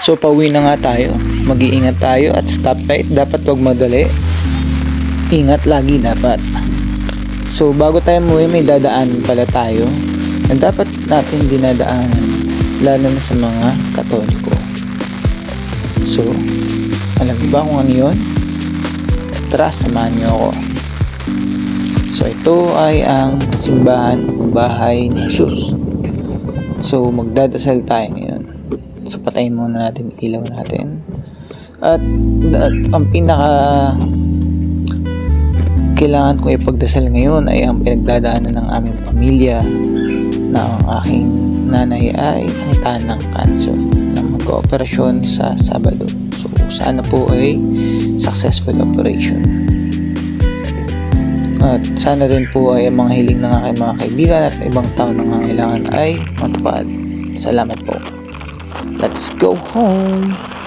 So pauwi na nga tayo. Mag-iingat tayo at stoplight dapat wag madali. Ingat lagi dapat. So bago tayo umuwi may dadaanan pala tayo na dapat natin dinadaanan lalo na sa mga katoliko. So, alam ba kung ano yun? Tara, samahan niyo ako. So ito ay ang simbahan bahay ni Jesus. So magdadasal tayo ngayon. So patayin muna natin ilaw natin. At, at ang pinaka kailangan kong ipagdasal ngayon ay ang pinagdadaanan ng aming pamilya na ang aking nanay ay nangitaan ng cancer na mag-operasyon sa Sabado. So sana po ay successful operation. At sana rin po ay ang mga hiling ng aking mga kaibigan at ibang tao na nangangailangan ay matupad. Salamat po. Let's go home!